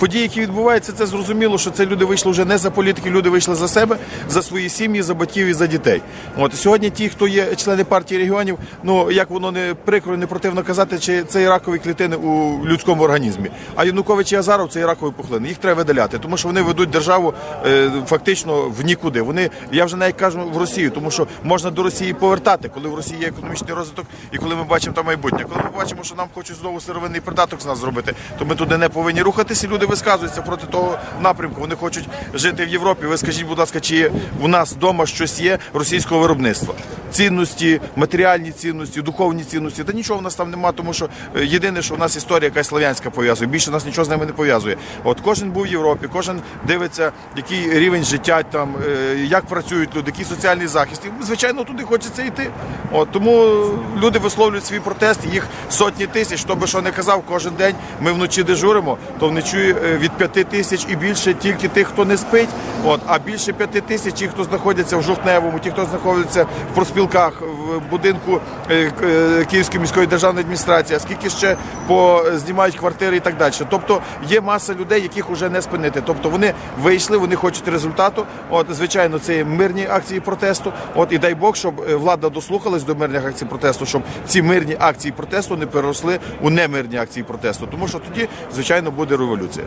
події, які відбуваються, це зрозуміло, що це люди вийшли вже не за політики, люди вийшли за себе, за свої сім'ї, за батьків і за дітей. От сьогодні ті, хто є члени партії регіонів, ну як воно не прикро, не противно казати, чи це і ракові клітини у людському організмі. А Янукович і Азаров це і ракові пухлини. Їх треба видаляти, тому що вони ведуть державу е, фактично в нікуди. Вони я вже навіть кажу в Росію, тому що можна до Росії повертати, коли в Росії є економічний розвиток і коли ми бачимо там майбутнє. Коли ми бачимо, що нам хочуть знову сировинний придаток з нас зробити, то ми туди не повинні рухатися. Люди висказуються проти того напрямку. Вони хочуть жити в Європі. Ви скажіть, будь ласка, чи у нас вдома щось є російського виробництва? Цінності, матеріальні цінності, духовні цінності. Та нічого в нас там нема, тому що е, єдине, що у нас історія якась слав'янська пов'язує. Більше нас нічого з ними не пов'язує. От кожен був в Європі, кожен дивиться, який рівень життя там, е, як працюють люди, який соціальний захист. І, звичайно, туди хочеться йти. От тому люди висловлюють свій протест. Їх сотні тисяч. Хто би що не казав, кожен день ми вночі дежуримо, то вночі від п'яти тисяч і більше тільки тих, хто не спить. От а більше п'яти тисяч, ті, хто знаходяться в жовтневому, ті, хто знаходиться в проспілках, в будинку е, е, Київської міської державної адміністрації, а скільки ще по знімають квартири і так далі. Тобто є маса людей, яких вже не спинити. Тобто вони вийшли, вони хочуть результату. От звичайно, це є мирні акції протесту. От і дай Бог, щоб е, влада дослухалась до мирних акцій протесту, щоб ці мирні акції протесту не переросли у немирні акції протесту. Тому що тоді, звичайно, буде революція.